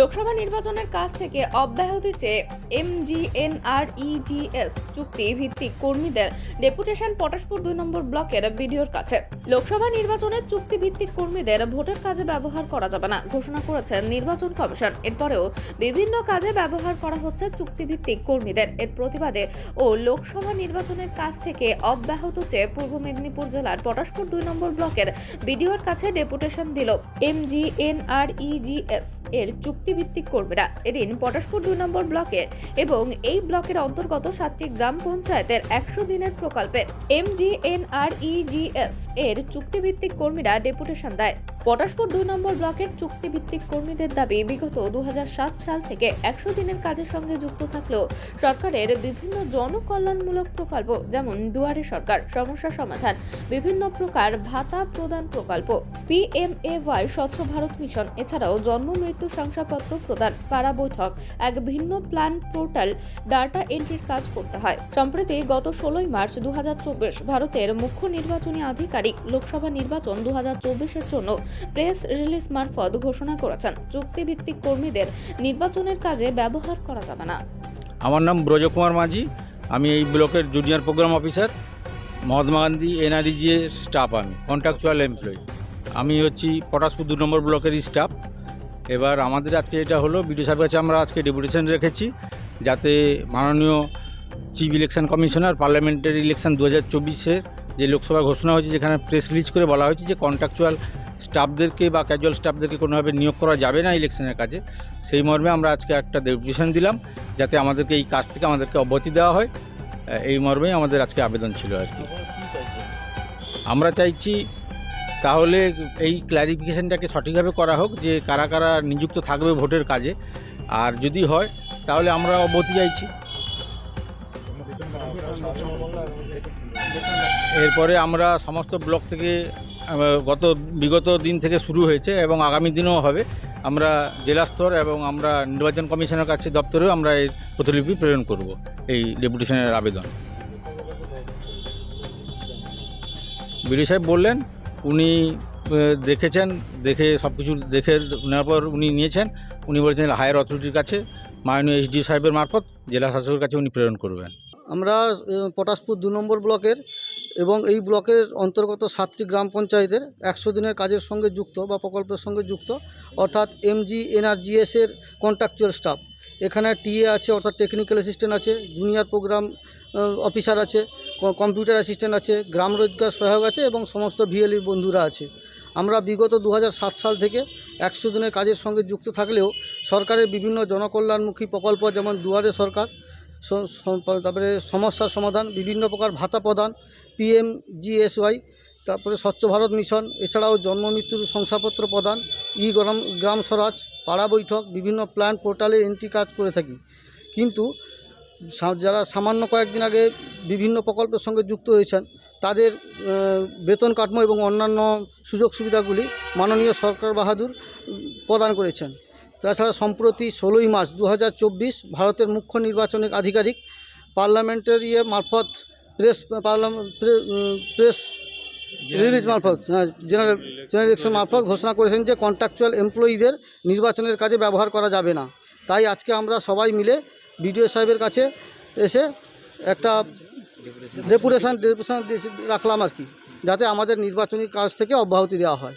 লোকসভা নির্বাচনের কাজ থেকে অব্যাহতি চেয়ে এমজিএনআরইজিএস চুক্তি ভিত্তিক কর্মীদের ডেপুটেশন পটাশপুর দুই নম্বর ব্লকের বিডিওর কাছে। লোকসভা নির্বাচনের চুক্তি ভিত্তিক কর্মীদের ভোটের কাজে ব্যবহার করা যাবে না, ঘোষণা করেছেন নির্বাচন কমিশন। এরপরেও বিভিন্ন কাজে ব্যবহার করা হচ্ছে চুক্তিভিত্তিক কর্মীদের। এর প্রতিবাদে ও লোকসভা নির্বাচনের কাজ থেকে অব্যাহত চেয়ে পূর্ব মেদিনীপুর জেলার পটাশপুর দুই নম্বর ব্লকের বিডিওর কাছে ডেপুটেশন দিল এমজিএনআরইজিএস। এর চুক্তিভিত্তিক কর্মীরা এদিন পটাশপুর দুই নম্বর ব্লকে এবং এই ব্লকের অন্তর্গত সাতটি গ্রাম পঞ্চায়েতের একশো দিনের প্রকল্পে এমজিএনআরইজিএস এর চুক্তিভিত্তিক কর্মীরা ডেপুটেশন দেয়। পটাশপুর দুই নম্বর ব্লকের চুক্তিভিত্তিক কর্মীদের দাবি, বিগত দু হাজার সাত সাল থেকে একশো দিনের কাজের সঙ্গে যুক্ত থাকলেও সরকারের বিভিন্ন জনকল্যাণমূলক প্রকল্প, যেমন দুয়ারে সরকার, সমস্যা সমাধান, বিভিন্ন প্রকার ভাতা প্রদান প্রকল্প পিএমএওয়াই স্বচ্ছ ভারত মিশন, এছাড়াও জন্ম, মৃত্যু শংসাপত্র প্রদান, পাড়া বৈঠক, এক ভিন্ন প্ল্যান পোর্টাল, ডাটা এন্ট্রির কাজ করতে হয়। সম্প্রতি গত ষোলোই মার্চ দু হাজার চব্বিশ ভারতের মুখ্য নির্বাচনী আধিকারিক, লোকসভা নির্বাচন দু হাজার চব্বিশ এর জন্য প্রেস রিলিজ মারফত ঘোষণা করেছেন। চুক্তিভিত্তিক কর্মীদের নির্বাচনের কাজে ব্যবহার করা যাবে না। আমার নাম ব্রজকুমার মাঝি। আমি এই ব্লকের junior programme officer. Mahatma Gandhi, NREG এর স্টাফ আমি কন্ট্রাকচুয়াল এমপ্লয়ি আমি হচ্ছি পটাশপুর দু নম্বর ব্লকের স্টাফ এবার আমাদের আজকে এটা হলো, বিডিও সাহেবের কাছে আমরা আজকে ডেপুটেশন রেখেছি, যাতে মাননীয় chief election commissioner parliamentary election দু হাজার যে লোকসভা ঘোষণা হয়েছে, যেখানে প্রেস রিলিজ করে বলা হয়েছে যে কন্ট্রাকচুয়াল স্টাফদেরকে বা ক্যাজুয়াল স্টাফদেরকে কোনোভাবে নিয়োগ করা যাবে না ইলেকশনের কাজে। সেই মর্মে আমরা আজকে একটা ডেপুটেশন দিলাম, যাতে আমাদেরকে এই কাজ থেকে আমাদেরকে অব্যাহতি দেওয়া হয়। এই মর্মেই আমাদের আজকে আবেদন ছিল আর কি। আমরা চাইছি তাহলে এই ক্ল্যারিফিকেশনটাকে সঠিকভাবে করা হোক যে কারা কারা নিযুক্ত থাকবে ভোটের কাজে। আর যদি হয়, তাহলে আমরা অব্যাহতি চাইছি। এরপরে আমরা সমস্ত ব্লক থেকে গত, বিগত দিন থেকে শুরু হয়েছে এবং আগামী দিনেও হবে। আমরা জেলা স্তর এবং আমরা নির্বাচন কমিশনের কাছে দপ্তরেও আমরা এর প্রতিলিপি প্রেরণ করব, এই ডেপুটেশনের আবেদন। বিডি সাহেব বললেন, উনি দেখেছেন, দেখে সব কিছু দেখে নেওয়ার পর উনি নিয়েছেন। উনি বলেছেন হায়ার অথরিটির কাছে, মাননীয় এসডি সাহেবের মারফত জেলা শাসকের কাছে উনি প্রেরণ করবেন। আমরা পটাশপুর দু নম্বর ব্লকের এবং এই ব্লকের অন্তর্গত সাতটি গ্রাম পঞ্চায়েতের একশো দিনের কাজের সঙ্গে যুক্ত বা প্রকল্পের সঙ্গে যুক্ত, অর্থাৎ এমজি এনআরজিএসের কন্ট্রাকচুয়াল স্টাফ এখানে টিএ আছে, অর্থাৎ টেকনিক্যাল অ্যাসিস্ট্যান্ট আছে জুনিয়র প্রোগ্রাম অফিসার আছে কম্পিউটার অ্যাসিস্ট্যান্ট আছে, গ্রাম রোজগার সহায়ক আছে এবং সমস্ত ভিএলির বন্ধুরা আছে। আমরা বিগত দু হাজার সাত সাল থেকে একশো দিনের কাজের সঙ্গে যুক্ত থাকলেও সরকারের বিভিন্ন জনকল্যাণমুখী প্রকল্প, যেমন দুয়ারে সরকার তারপরে সমস্যার সমাধান, বিভিন্ন প্রকার ভাতা প্রদান, পিএম, জিএসওয়াই, তারপরে স্বচ্ছ ভারত মিশন, এছাড়াও জন্ম মৃত্যুর শংসাপত্র প্রদান ই গ্রাম গ্রাম স্বরাজ, পাড়া বৈঠক, বিভিন্ন প্ল্যান পোর্টালে এন্ট্রি কাজ করে থাকি। কিন্তু যারা সামান্য কয়েকদিন আগে বিভিন্ন প্রকল্পের সঙ্গে যুক্ত হয়েছেন, তাদের বেতন কাঠামো এবং অন্যান্য সুযোগ সুবিধাগুলি মাননীয় সরকার বাহাদুর প্রদান করেছেন। তাছাড়া সম্প্রতি ষোলোই মার্চ দু হাজার চব্বিশ ভারতের মুখ্য নির্বাচনিক আধিকারিক পার্লামেন্টারি মারফত প্রেস পার্লামেন্ট প্রেস রিলিজ মারফত হ্যাঁ জেনারেল ইলেকশন মারফত ঘোষণা করেছেন যে কন্ট্রাকচুয়াল এমপ্লয়িদের নির্বাচনের কাজে ব্যবহার করা যাবে না। তাই আজকে আমরা সবাই মিলে বিডিও সাহেবের কাছে এসে একটা ডেপুটেশন ডেপুটেশন রাখলাম আর কি, যাতে আমাদের নির্বাচনী কাজ থেকে অব্যাহতি দেওয়া হয়।